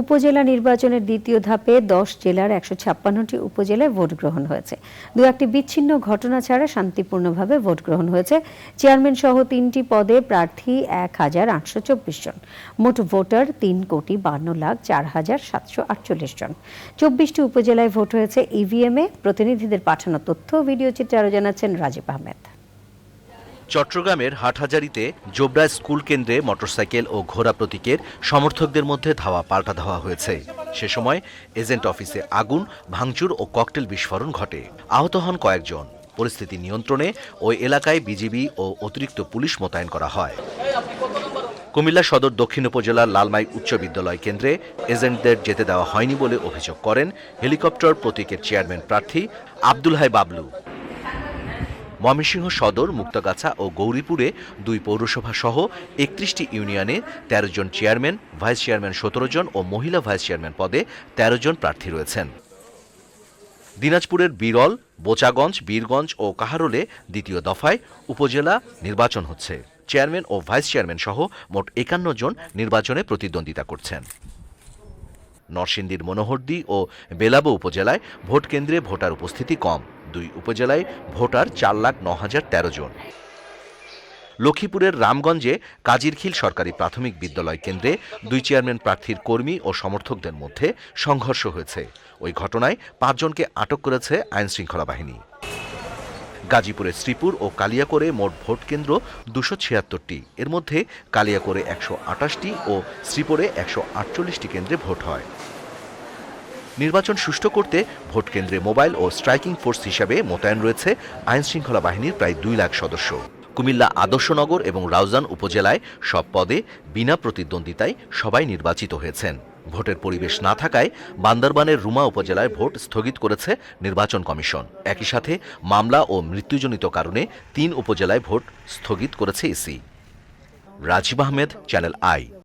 উপজেলা নির্বাচনের দ্বিতীয় ধাপে দশ জেলার একশো ছাপ্পান্নটি উপজেলায় ভোট গ্রহণ হয়েছে। দু একটি বিচ্ছিন্ন ঘটনা ছাড়া শান্তিপূর্ণভাবে ভোট গ্রহণ হয়েছে। চেয়ারম্যান সহ তিনটি পদে প্রার্থী এক হাজার আটশো চব্বিশ জন। মোট ভোটার তিন কোটি বান্ন লাখ চার হাজার সাতশো আটচল্লিশ জন। চব্বিশটি উপজেলায় ভোট হয়েছে ইভিএমে প্রতিনিধিদের পাঠানো তথ্য ভিডিও চিত্রে আরও জানাচ্ছেন রাজীব আহমেদ। চট্টগ্রামের হাটহাজারিতে জোবরা স্কুল কেন্দ্রে মোটরসাইকেল ও ঘোড়া প্রতীকের সমর্থকদের মধ্যে ধাওয়া পাল্টা ধাওয়া হয়েছে। সে সময় এজেন্ট অফিসে আগুন, ভাঙচুর ও ককটেল বিস্ফোরণ ঘটে। আহত হন কয়েকজন। পরিস্থিতি নিয়ন্ত্রণে ওই এলাকায় বিজিবি ও অতিরিক্ত পুলিশ মোতায়েন করা হয়। কুমিল্লা সদর দক্ষিণ উপজেলার লালমাই উচ্চ বিদ্যালয় কেন্দ্রে এজেন্টদের যেতে দেওয়া হয়নি বলে অভিযোগ করেন হেলিকপ্টার প্রতীকের চেয়ারম্যান প্রার্থী আব্দুল হাই বাবলু। ময়মনসিংহ সদর, মুক্তাগাছা ও গৌরীপুরে দুই পৌরসভা সহ একত্রিশটি ইউনিয়নে ১৩ জন চেয়ারম্যান, ভাইস চেয়ারম্যান সতেরো জন ও মহিলা ভাইস চেয়ারম্যান পদে ১৩ জন প্রার্থী রয়েছেন। দিনাজপুরের বিরল, বোচাগঞ্জ, বীরগঞ্জ ও কাহারোলে দ্বিতীয় দফায় উপজেলা নির্বাচন হচ্ছে। চেয়ারম্যান ও ভাইস চেয়ারম্যান সহ মোট একান্ন জন নির্বাচনে প্রতিদ্বন্দ্বিতা করছেন। নরসিংদীর মনোহরদী ও বেলাবো উপজেলায় ভোট কেন্দ্রে ভোটার উপস্থিতি কম। দুই উপজেলায় ভোটার চার লাখ ন হাজার তেরো জন। লক্ষ্মীপুরের রামগঞ্জে কাজিরখিল সরকারি প্রাথমিক বিদ্যালয় কেন্দ্রে দুই চেয়ারম্যান প্রার্থীর কর্মী ও সমর্থকদের মধ্যে সংঘর্ষ হয়েছে। ওই ঘটনায় পাঁচজনকে আটক করেছে আইন শৃঙ্খলা বাহিনী। গাজীপুরের শ্রীপুর ও কালিয়াকোরে মোট ভোট কেন্দ্র দুশো ছিয়াত্তরটি। এর মধ্যে কালিয়াকোরে একশো আটাশটি ও শ্রীপুরে একশো আটচল্লিশটি কেন্দ্রে ভোট হয়। নির্বাচন সুষ্ঠু করতে ভোট কেন্দ্রে মোবাইল ও স্ট্রাইকিং ফোর্স হিসাবে মোতায়েন রয়েছে আইন শৃঙ্খলা বাহিনীর প্রায় দুই লাখ সদস্য। কুমিল্লা আদর্শনগর এবং রাউজান উপজেলায় সব পদে বিনা প্রতিদ্বন্দ্বিতায় সবাই নির্বাচিত হয়েছেন। ভোটের পরিবেশ না থাকায় বান্দরবানের রুমা উপজেলায় ভোট স্থগিত করেছে নির্বাচন কমিশন। একই সাথে মামলা ও মৃত্যুজনিত কারণে তিন উপজেলায় ভোট স্থগিত করেছে EC. Rajib Ahmed, channel I.